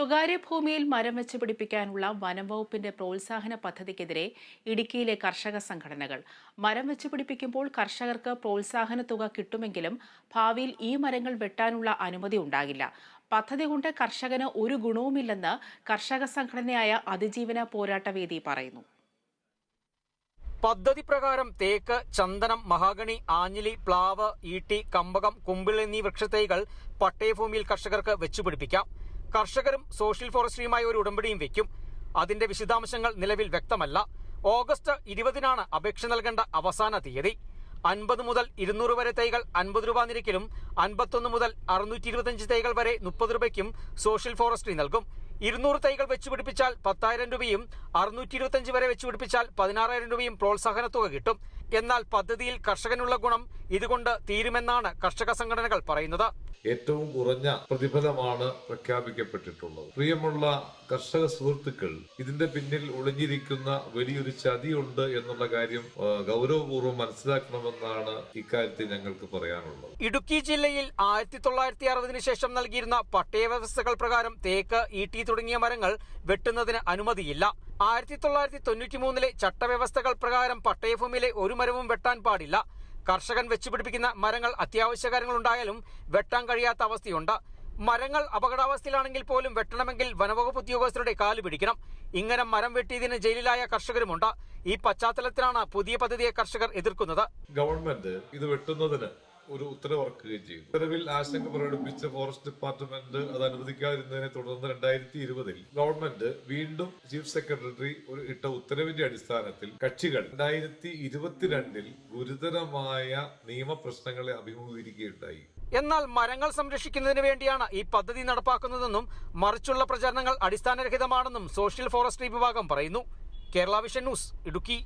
സ്വകാര്യ ഭൂമിയിൽ മരം വെച്ച് പിടിപ്പിക്കാനുള്ള വനംവകുപ്പിന്റെ പ്രോത്സാഹന പദ്ധതിക്കെതിരെ ഇടുക്കിയിലെ കർഷക സംഘടനകൾ. മരം വെച്ച് പിടിപ്പിക്കുമ്പോൾ കർഷകർക്ക് പ്രോത്സാഹന തുക കിട്ടുമെങ്കിലും ഭാവിയിൽ ഈ മരങ്ങൾ വെട്ടാനുള്ള അനുമതി ഉണ്ടാകില്ല. പദ്ധതി കൊണ്ട് കർഷകന് ഒരു ഗുണവുമില്ലെന്ന് കർഷക സംഘടനയായ അതിജീവന പോരാട്ട വേദി പറയുന്നു. പദ്ധതി പ്രകാരം തേക്ക് ചന്ദനം മഹാഗണി ആഞ്ഞിലി പ്ലാവ് ഈട്ടി കമ്പകം കുമ്പിൾ എന്നീ വൃക്ഷത്തൈകൾ പട്ടയഭൂമിയിൽ കർഷകർക്ക് വെച്ചുപിടിപ്പിക്കാം കർഷകരും സോഷ്യൽ ഫോറസ്ട്രിയുമായി ഒരു ഉടമ്പടിയും വെക്കും. അതിന്റെ വിശദാംശങ്ങൾ നിലവിൽ വ്യക്തമല്ല. ഓഗസ്റ്റ് ഇരുപതിനാണ് അപേക്ഷ നൽകേണ്ട അവസാന തീയതി. അൻപത് മുതൽ ഇരുന്നൂറ് വരെ തൈകൾ അൻപത് രൂപ നിരക്കിലും അൻപത്തൊന്ന് മുതൽ അറുന്നൂറ്റി ഇരുപത്തഞ്ച് തൈകൾ വരെ മുപ്പത് രൂപയ്ക്കും സോഷ്യൽ ഫോറസ്ട്രി നൽകും. ഇരുന്നൂറ് തൈകൾ വെച്ചുപിടിപ്പിച്ചാൽ പത്തായിരം രൂപയും അറുന്നൂറ്റി ഇരുപത്തഞ്ച് വരെ വെച്ച് പിടിപ്പിച്ചാൽ പതിനാറായിരം രൂപയും പ്രോത്സാഹന തുക കിട്ടും. എന്നാൽ പദ്ധതിയിൽ കർഷകനുള്ള ഗുണം ഇതുകൊണ്ട് തീരുമെന്നാണ് കർഷക സംഘടനകൾ പറയുന്നത്. ഏറ്റവും കുറഞ്ഞ പ്രതിഫലമാണ് പ്രഖ്യാപിക്കപ്പെട്ടിട്ടുള്ളത്. പ്രിയമുള്ള കർഷക സുഹൃത്തുക്കൾ ഇതിന്റെ പിന്നിൽ ഒളിഞ്ഞിരിക്കുന്ന വലിയൊരു ചതിയുണ്ട് എന്നുള്ള കാര്യം ഗൗരവപൂർവം മനസ്സിലാക്കണമെന്നാണ് ഇക്കാര്യത്തിൽ ഞങ്ങൾക്ക് പറയാനുള്ളത്. ഇടുക്കി ജില്ലയിൽ ആയിരത്തി തൊള്ളായിരത്തി അറുപതിന് ശേഷം നൽകിയിരുന്ന പട്ടയ വ്യവസ്ഥകൾ പ്രകാരം തേക്ക് ഈട്ടി തുടങ്ങിയ മരങ്ങൾ വെട്ടുന്നതിന് അനുമതിയില്ല. ആയിരത്തി തൊള്ളായിരത്തി തൊണ്ണൂറ്റി മൂന്നിലെ ചട്ടവ്യവസ്ഥകൾ പ്രകാരം പട്ടയഭൂമിയിലെ ഒരു മരവും വെട്ടാൻ പാടില്ല. കർഷകൻ വെച്ചുപിടിപ്പിക്കുന്ന മരങ്ങൾ അത്യാവശ്യ കാര്യങ്ങളുണ്ടായാലും വെട്ടാൻ കഴിയാത്ത അവസ്ഥയുണ്ട്. മരങ്ങൾ അപകടാവസ്ഥയിലാണെങ്കിൽ പോലും വെട്ടണമെങ്കിൽ വനവകുപ്പ് ഉദ്യോഗസ്ഥരുടെ കാൽ പിടിക്കണം. ഇങ്ങനെ മരം വെട്ടിയതിന് ജയിലിലായ കർഷകരുമുണ്ട്. ഈ പശ്ചാത്തലത്തിലാണ് പുതിയ പദ്ധതിയെ കർഷകർ എതിർക്കുന്നത്. ഗവൺമെന്റ് ഇത് വെട്ടുന്നതിന് ഒരു ഉത്തരവിറക്കുകയും ചെയ്തു. ഉത്തരവിൽ ആശങ്ക പ്രകടിപ്പിച്ച ഫോറസ്റ്റ് ഡിപ്പാർട്ട്മെന്റ് അത് അനുവദിക്കാതിരുന്നതിനെ തുടർന്ന് രണ്ടായിരത്തി ഇരുപതിൽ ഗവൺമെന്റ് വീണ്ടും ചീഫ് സെക്രട്ടറി ഒരു ഇട്ട ഉത്തരവിന്റെ അടിസ്ഥാനത്തിൽ കക്ഷികൾ രണ്ടായിരത്തി ഇരുപത്തിരണ്ടിൽ ഗുരുതരമായ നിയമപ്രശ്നങ്ങളെ അഭിമുഖീകരിക്കുകയുണ്ടായി. എന്നാൽ മരങ്ങൾ സംരക്ഷിക്കുന്നതിന് വേണ്ടിയാണ് ഈ പദ്ധതി നടപ്പാക്കുന്നതെന്നും മറിച്ചുള്ള പ്രചരണങ്ങൾ അടിസ്ഥാനരഹിതമാണെന്നും സോഷ്യൽ ഫോറസ്ട്രി വിഭാഗം പറയുന്നു. Kerala vision news Idukki.